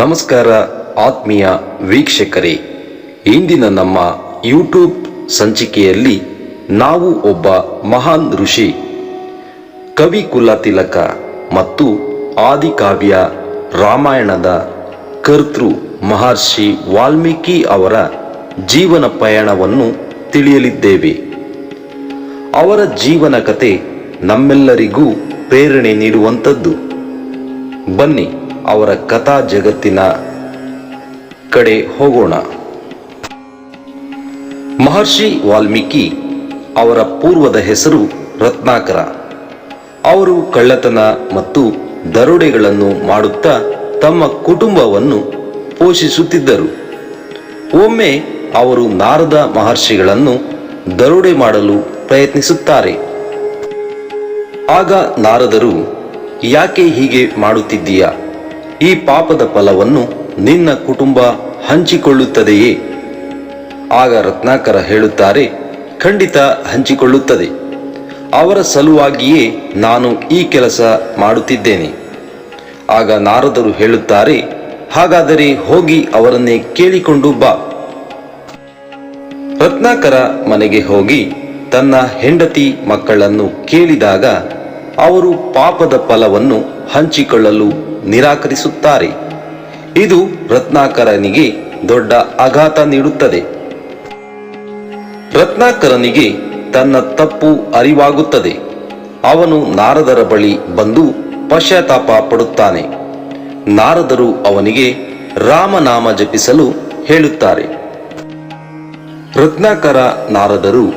ನಮಸ್ಕಾರ ಆತ್ಮೀಯ ವೀಕ್ಷಕರೇ. ಇಂದಿನ ನಮ್ಮ ಯೂಟ್ಯೂಬ್ ಸಂಚಿಕೆಯಲ್ಲಿ ನಾವು ಒಬ್ಬ ಮಹಾನ್ ಋಷಿ, ಕವಿ ಕುಲತಿಲಕ ಮತ್ತು ಆದಿಕಾವ್ಯ ರಾಮಾಯಣದ ಕರ್ತೃ ಮಹರ್ಷಿ ವಾಲ್ಮೀಕಿ ಅವರ ಜೀವನ ಪಯಣವನ್ನು ತಿಳಿಯಲಿದ್ದೇವೆ. ಅವರ ಜೀವನ ಕತೆ ನಮ್ಮೆಲ್ಲರಿಗೂ ಪ್ರೇರಣೆ ನೀಡುವಂಥದ್ದು. ಬನ್ನಿ ಅವರ ಕಥಾ ಜಗತ್ತಿನ ಕಡೆ ಹೋಗೋಣ. ಮಹರ್ಷಿ ವಾಲ್ಮೀಕಿ ಅವರ ಪೂರ್ವದ ಹೆಸರು ರತ್ನಾಕರ. ಅವರು ಕಳ್ಳತನ ಮತ್ತು ದರೋಡೆಗಳನ್ನು ಮಾಡುತ್ತಾ ತಮ್ಮ ಕುಟುಂಬವನ್ನು ಪೋಷಿಸುತ್ತಿದ್ದರು. ಒಮ್ಮೆ ಅವರು ನಾರದ ಮಹರ್ಷಿಗಳನ್ನು ದರೋಡೆ ಮಾಡಲು ಪ್ರಯತ್ನಿಸುತ್ತಾರೆ. ಆಗ ನಾರದರು, ಯಾಕೆ ಹೀಗೆ ಮಾಡುತ್ತಿದ್ದೀಯಾ? ಈ ಪಾಪದ ಫಲವನ್ನು ನಿನ್ನ ಕುಟುಂಬ ಹಂಚಿಕೊಳ್ಳುತ್ತದೆಯೇ? ಆಗ ರತ್ನಾಕರ ಹೇಳುತ್ತಾರೆ, ಖಂಡಿತ ಹಂಚಿಕೊಳ್ಳುತ್ತದೆ. ಅವರ ಸಲುವಾಗಿಯೇ ನಾನು ಈ ಕೆಲಸ ಮಾಡುತ್ತಿದ್ದೇನೆ. ಆಗ ನಾರದರು ಹೇಳುತ್ತಾರೆ, ಹಾಗಾದರೆ ಹೋಗಿ ಅವರನ್ನೇ ಕೇಳಿಕೊಂಡು ಬಾ. ರತ್ನಾಕರ ಮನೆಗೆ ಹೋಗಿ ತನ್ನ ಹೆಂಡತಿ ಮಕ್ಕಳನ್ನು ಕೇಳಿದಾಗ ಅವರು ಪಾಪದ ಫಲವನ್ನು ಹಂಚಿಕೊಳ್ಳಲು ನಿರಾಕರಿಸುತ್ತಾರೆ. ಇದು ರತ್ನಾಕರನಿಗೆ ದೊಡ್ಡ ಆಘಾತ ನೀಡುತ್ತದೆ. ರತ್ನಾಕರನಿಗೆ ತನ್ನ ತಪ್ಪು ಅರಿವಾಗುತ್ತದೆ. ಅವನು ನಾರದರ ಬಳಿ ಬಂದು ಪಶ್ಚಾತ್ತಾಪ ಪಡುತ್ತಾನೆ. ನಾರದರು ಅವನಿಗೆ ರಾಮನಾಮ ಜಪಿಸಲು ಹೇಳುತ್ತಾರೆ. ರತ್ನಾಕರ ನಾರದರು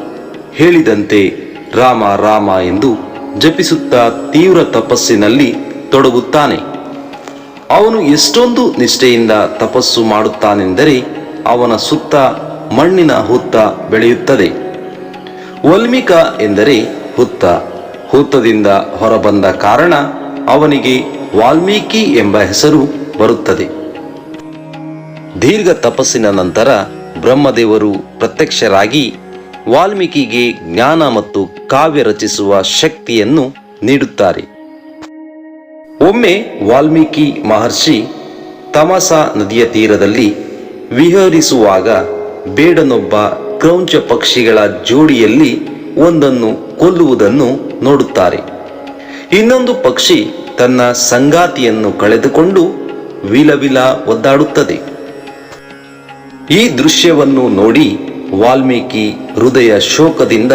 ಹೇಳಿದಂತೆ ರಾಮ ರಾಮ ಎಂದು ಜಪಿಸುತ್ತಾ ತೀವ್ರ ತಪಸ್ಸಿನಲ್ಲಿ ತೊಡಗುತ್ತಾನೆ. ಅವನು ಎಷ್ಟೊಂದು ನಿಷ್ಠೆಯಿಂದ ತಪಸ್ಸು ಮಾಡುತ್ತಾನೆಂದರೆ ಅವನ ಸುತ್ತ ಮಣ್ಣಿನ ಹುತ್ತ ಬೆಳೆಯುತ್ತದೆ. ವಲ್ಮಿಕ ಎಂದರೆ ಹುತ್ತ. ಹುತ್ತದಿಂದ ಹೊರಬಂದ ಕಾರಣ ಅವನಿಗೆ ವಾಲ್ಮೀಕಿ ಎಂಬ ಹೆಸರು ಬರುತ್ತದೆ. ದೀರ್ಘ ತಪಸ್ಸಿನ ನಂತರ ಬ್ರಹ್ಮದೇವರು ಪ್ರತ್ಯಕ್ಷರಾಗಿ ವಾಲ್ಮೀಕಿಗೆ ಜ್ಞಾನ ಮತ್ತು ಕಾವ್ಯ ರಚಿಸುವ ಶಕ್ತಿಯನ್ನು ನೀಡುತ್ತಾರೆ. ಒಮ್ಮೆ ವಾಲ್ಮೀಕಿ ಮಹರ್ಷಿ ತಮಸ ನದಿಯ ತೀರದಲ್ಲಿ ವಿಹರಿಸುವಾಗ ಬೇಡನೊಬ್ಬ ಕ್ರೌಂಚ ಪಕ್ಷಿಗಳ ಜೋಡಿಯಲ್ಲಿ ಒಂದನ್ನು ಕೊಲ್ಲುವುದನ್ನು ನೋಡುತ್ತಾರೆ. ಇನ್ನೊಂದು ಪಕ್ಷಿ ತನ್ನ ಸಂಗಾತಿಯನ್ನು ಕಳೆದುಕೊಂಡು ವಿಲವಿಲ ಒದ್ದಾಡುತ್ತದೆ. ಈ ದೃಶ್ಯವನ್ನು ನೋಡಿ ವಾಲ್ಮೀಕಿ ಹೃದಯ ಶೋಕದಿಂದ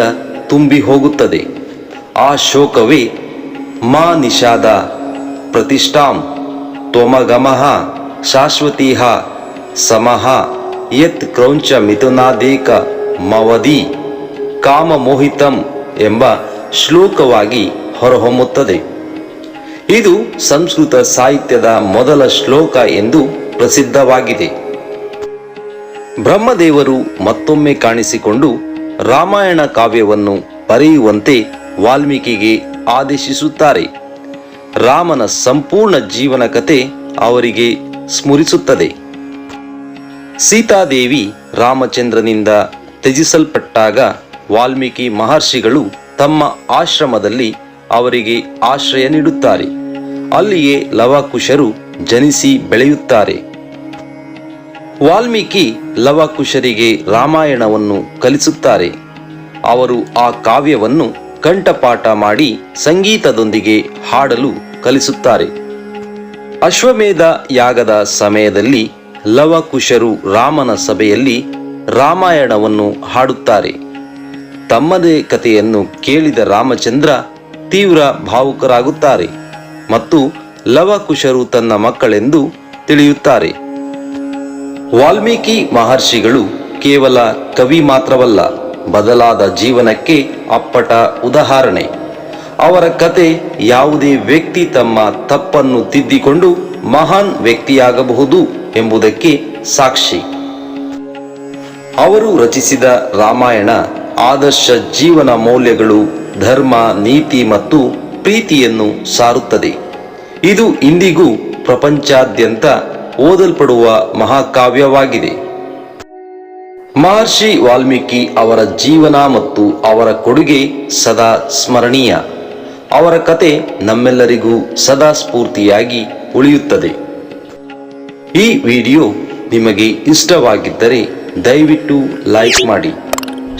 ತುಂಬಿ ಹೋಗುತ್ತದೆ. ಆ ಶೋಕವೇ ಮಾ ನಿಷಾದ ಪ್ರತಿಷ್ಠಾಂ ತ್ವಮಗಮಃ ಶಾಶ್ವತೀಹ ಸಮಃ ಯತ್ ಕ್ರೌಂಚ ಮಿಥುನಾದೇಕ ಮವದಿ ಕಾಮಮೋಹಿತಂ ಎಂಬ ಶ್ಲೋಕವಾಗಿ ಹೊರಹೊಮ್ಮುತ್ತದೆ. ಇದು ಸಂಸ್ಕೃತ ಸಾಹಿತ್ಯದ ಮೊದಲ ಶ್ಲೋಕ ಎಂದು ಪ್ರಸಿದ್ಧವಾಗಿದೆ. ಬ್ರಹ್ಮದೇವರು ಮತ್ತೊಮ್ಮೆ ಕಾಣಿಸಿಕೊಂಡು ರಾಮಾಯಣ ಕಾವ್ಯವನ್ನು ಬರೆಯುವಂತೆ ವಾಲ್ಮೀಕಿಗೆ ಆದೇಶಿಸುತ್ತಾರೆ. ರಾಮನ ಸಂಪೂರ್ಣ ಜೀವನ ಕತೆ ಅವರಿಗೆ ಸ್ಮರಿಸುತ್ತದೆ. ಸೀತಾದೇವಿ ರಾಮಚಂದ್ರನಿಂದ ತ್ಯಜಿಸಲ್ಪಟ್ಟಾಗ ವಾಲ್ಮೀಕಿ ಮಹರ್ಷಿಗಳು ತಮ್ಮ ಆಶ್ರಮದಲ್ಲಿ ಅವರಿಗೆ ಆಶ್ರಯ ನೀಡುತ್ತಾರೆ. ಅಲ್ಲಿಯೇ ಲವಕುಶರು ಜನಿಸಿ ಬೆಳೆಯುತ್ತಾರೆ. ವಾಲ್ಮೀಕಿ ಲವಕುಶರಿಗೆ ರಾಮಾಯಣವನ್ನು ಕಲಿಸುತ್ತಾರೆ. ಅವರು ಆ ಕಾವ್ಯವನ್ನು ಕಂಠಪಾಠ ಮಾಡಿ ಸಂಗೀತದೊಂದಿಗೆ ಹಾಡಲು ಕಲಿಸುತ್ತಾರೆ. ಅಶ್ವಮೇಧ ಯಾಗದ ಸಮಯದಲ್ಲಿ ಲವಕುಶರು ರಾಮನ ಸಭೆಯಲ್ಲಿ ರಾಮಾಯಣವನ್ನು ಹಾಡುತ್ತಾರೆ. ತಮ್ಮದೇ ಕಥೆಯನ್ನು ಕೇಳಿದ ರಾಮಚಂದ್ರ ತೀವ್ರ ಭಾವುಕರಾಗುತ್ತಾರೆ ಮತ್ತು ಲವಕುಶರು ತನ್ನ ಮಕ್ಕಳೆಂದು ತಿಳಿಯುತ್ತಾರೆ. ವಾಲ್ಮೀಕಿ ಮಹರ್ಷಿಗಳು ಕೇವಲ ಕವಿ ಮಾತ್ರವಲ್ಲ ಬದಲಾದ ಜೀವನಕ್ಕೆ ಅಪ್ಪಟ ಉದಾಹರಣೆ. ಅವರ ಕತೆ ಯಾವುದೇ ವ್ಯಕ್ತಿ ತಮ್ಮ ತಪ್ಪನ್ನು ತಿದ್ದಿಕೊಂಡು ಮಹಾನ್ ವ್ಯಕ್ತಿಯಾಗಬಹುದು ಎಂಬುದಕ್ಕೆ ಸಾಕ್ಷಿ. ಅವರು ರಚಿಸಿದ ರಾಮಾಯಣ ಆದರ್ಶ ಜೀವನ ಮೌಲ್ಯಗಳು, ಧರ್ಮ, ನೀತಿ ಮತ್ತು ಪ್ರೀತಿಯನ್ನು ಸಾರುತ್ತದೆ. ಇದು ಇಂದಿಗೂ ಪ್ರಪಂಚಾದ್ಯಂತ ಓದಲ್ಪಡುವ ಮಹಾಕಾವ್ಯವಾಗಿದೆ. ಮಹರ್ಷಿ ವಾಲ್ಮೀಕಿ ಅವರ ಜೀವನ ಮತ್ತು ಅವರ ಕೊಡುಗೆ ಸದಾ ಸ್ಮರಣೀಯ. ಅವರ ಕತೆ ನಮ್ಮೆಲ್ಲರಿಗೂ ಸದಾ ಸ್ಫೂರ್ತಿಯಾಗಿ ಉಳಿಯುತ್ತದೆ. ಈ ವಿಡಿಯೋ ನಿಮಗೆ ಇಷ್ಟವಾಗಿದ್ದರೆ ದಯವಿಟ್ಟು ಲೈಕ್ ಮಾಡಿ,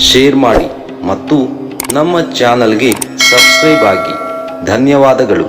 ಶೇರ್ ಮಾಡಿ ಮತ್ತು ನಮ್ಮ ಚಾನಲ್ಗೆ ಸಬ್ಸ್ಕ್ರೈಬ್ ಆಗಿ. ಧನ್ಯವಾದಗಳು.